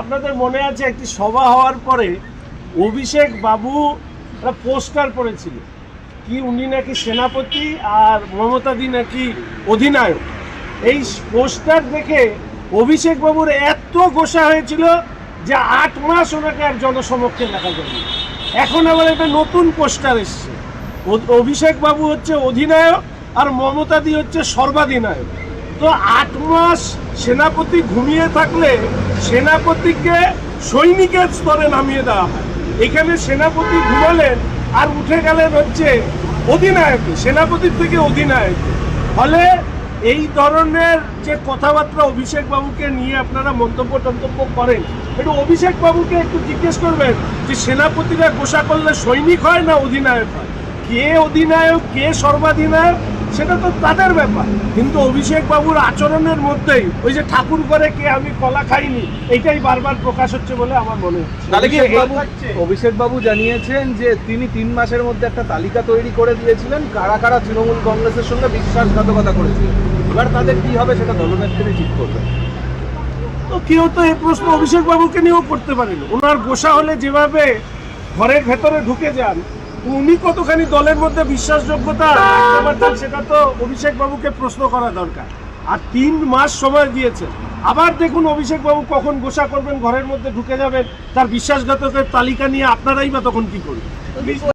আপনাদের মনে আছে একটি সভা হওয়ার পরে অভিষেক বাবু একটা পোস্টার করেছিল? কি উনি নাকি সেনাপতি আর মমতাদি নাকি অধিনায়ক? এই পোস্টার দেখে অভিষেক বাবুর এত গোসা হয়েছিল যে আট মাস ওনাকে আর জনসমক্ষে দেখা যায়নি। এখন আবার একটা নতুন পোস্টার এসছে। অভিষেক বাবু হচ্ছে অধিনায়ক আর মমতাদি হচ্ছে সর্বাধিনায়ক। তো আট মাস সেনাপতি ঘুমিয়ে থাকলে সেনাপতিকে সৈনিকের স্তরে নামিয়ে দেওয়া হয়। এখানে সেনাপতি ঘুমালেন আর উঠে গেলেন হচ্ছে অধিনায়ক সেনাপতির থেকে অধিনায়ক। ফলে এই ধরনের যে কথাবার্তা অভিষেক বাবুকে নিয়ে আপনারা মন্তব্য টন্তব্য করেন, একটু অভিষেক বাবুকে একটু জিজ্ঞেস করবেন যে সেনাপতিরা গোসা করলে সৈনিক হয় না অধিনায়ক হয়? কে অধিনায়ক, কে সর্বাধিনায়ক? সেটা তো তাদের ব্যাপার। কিন্তু অভিষেক বাবুর আচরণের মধ্যেই ওই যে ঠাকুর করে কে আমি কলা খাইনি এটাই বারবার প্রকাশ হচ্ছে বলে আমার মনে হচ্ছে। কি অভিষেক বাবু অভিষেক বাবু জানিয়েছেন যে তিনি তিন মাসের মধ্যে একটা তালিকা তৈরি করে দিয়েছিলেন কারা কারা তৃণমূল কংগ্রেসের সঙ্গে বিশ্বাসঘাতকতা করেছিলেন এবার তাদের কি হবে সেটা দলনেত্রী ঠিক করবেন। তো কেউ তো এই প্রশ্ন অভিষেক বাবুকে নিয়েও করতে পারেন। ওনার গোসা হলে যেভাবে ঘরের ভেতরে ঢুকে যান উনি কতখানি দলের মধ্যে বিশ্বাসযোগ্যতা? পারতেন সেটা তো অভিষেক বাবুকে প্রশ্ন করা দরকার। আর তিন মাস সময় দিয়েছেন আবার দেখুন অভিষেক বাবু কখন গোসা করবেন, ঘরের মধ্যে ঢুকে যাবেন, তার বিশ্বাসঘাতকের তালিকা নিয়ে আপনারাই বা তখন কি করবেন?